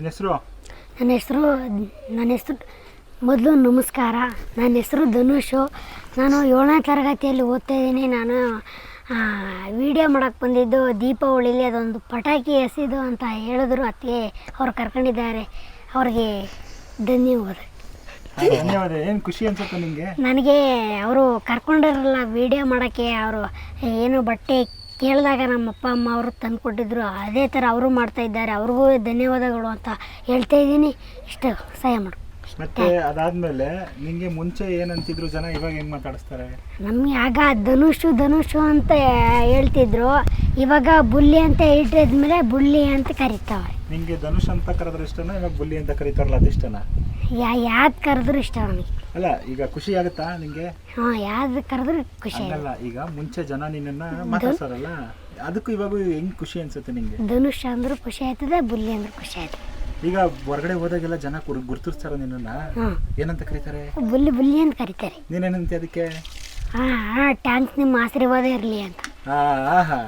ನಿನ್ನ ಹೆಸರು? ನನ್ನ ಹೆಸರು ನನ್ನ ಹೆಸರು ಮೊದಲು ನಮಸ್ಕಾರ. ನನ್ನ ಹೆಸರು ಧನುಷು. ನಾನು ಏಳನೇ ತರಗತಿಯಲ್ಲಿ ಓದ್ತಾ ಇದ್ದೀನಿ. ನಾನು ವಿಡಿಯೋ ಮಾಡೋಕ್ಕೆ ಬಂದಿದ್ದು ದೀಪಾವಳಿಲಿ. ಅದೊಂದು ಪಟಾಕಿ ಎಸೆದು ಅಂತ ಹೇಳಿದ್ರು. ಅತ್ತೆ ಅವ್ರು ಕರ್ಕೊಂಡಿದ್ದಾರೆ. ಅವ್ರಿಗೆ ಧನ್ಯವಾದ. ಧನ್ಯವಾದ. ಏನು ಖುಷಿ ಅನ್ಸುತ್ತೆ ನಿಮಗೆ ನನಗೆ ಅವರು ಕರ್ಕೊಂಡಿರಲ್ಲ ವಿಡಿಯೋ ಮಾಡೋಕ್ಕೆ. ಅವರು ಏನು ಬಟ್ಟೆ ಕೇಳಿದಾಗ ನಮ್ಮ ಅಪ್ಪ ಅಮ್ಮ ಅವರು ತಂದುಕೊಟ್ಟಿದ್ರು. ಅದೇ ಥರ ಅವರು ಮಾಡ್ತಾ ಇದ್ದಾರೆ. ಅವ್ರಿಗೂ ಧನ್ಯವಾದಗಳು ಅಂತ ಹೇಳ್ತಾ ಇದ್ದೀನಿ. ಇಷ್ಟು. ಸಹಾಯ ಮಾಡು. ಮತ್ತೆ ಅದಾದ್ಮೇಲೆ ನಿಮಗೆ ಮುಂಚೆ ಏನಂತಿದ್ರು ಜನ? ಇವಾಗ ಹೆಂಗ್ ಮಾತಾಡಿಸ್ತಾರೆ? ನಮಗೆ ಆಗ ಧನುಷು ಧನುಷು ಅಂತ ಹೇಳ್ತಿದ್ರು. ಇವಾಗ ಬುಲ್ಲಿ ಅಂತ ಇಟ್ಟಿದ್ಮೇಲೆ ಬುಲ್ಲಿ ಅಂತ ಕರಿತಾವೆ ನಿಮಗೆ ಧನುಷ್ ಅಂತ ಕರೆದ್ರೆ ಇಷ್ಟನಾ? ಇವಾಗ ಬುಲ್ಲಿ ಅಂತ ಕರೀತಾರಲ್ಲ ಅದು ಇಷ್ಟನಾ ಯಾ ಯಾವ್ದು ಕರೆದ್ರು ಇಷ್ಟ ನನಗೆ ಅಲ್ಲ ಈಗ ಖುಷಿ ಆಗುತ್ತಾ ನಿಂಗೆ? ಹಾ ಯಾವ್ದು ಕರೆದ್ರೆ ಖುಷಿ ಆಗಲ್ಲ ಹಂಗಲ್ಲ ಈಗ ಮುಂಚೆ ಜನ ನಿನ್ನನ್ನ ಮಾತಾಡ್ಸಾರಲ್ಲ ಅದಕ್ಕೂ ಇವಾಗ ಹೆಂಗ್ ಖುಷಿ ಅನ್ಸುತ್ತೆ ನಿಂಗೆ? ಧನುಷ್ ಅಂದ್ರೂ ಖುಷಿ ಆಯ್ತದೆ ಬುಲ್ಲಿ ಅಂದ್ರೆ ಖುಷಿ ಆಯ್ತದೆ. ಈಗ ಹೊರಗಡೆ ಹೋದಾಗೆಲ್ಲ ಜನ ಗುರುತಿಸ್ತಾರ ಗುರ್ತಿಸ್ತಾರ ನಿನ್ನನ್ನ? ಹಾಂ ಏನಂತ ಕರೀತಾರೆ? ಬುಲ್ಲಿ ಬುಲ್ಲಿ ಅಂತ ಕರಿತಾರೆ. ನೀನೇನಂತೆ ಅದಕ್ಕೆ? ಹಾ ಹಾ ಟ್ಯಾಂಕ್ಸ್ ನಿಮ್ಮ ಆಶೀರ್ವಾದ ಇರಲಿ ಅಂತ. ಆ, ಆಹಾ.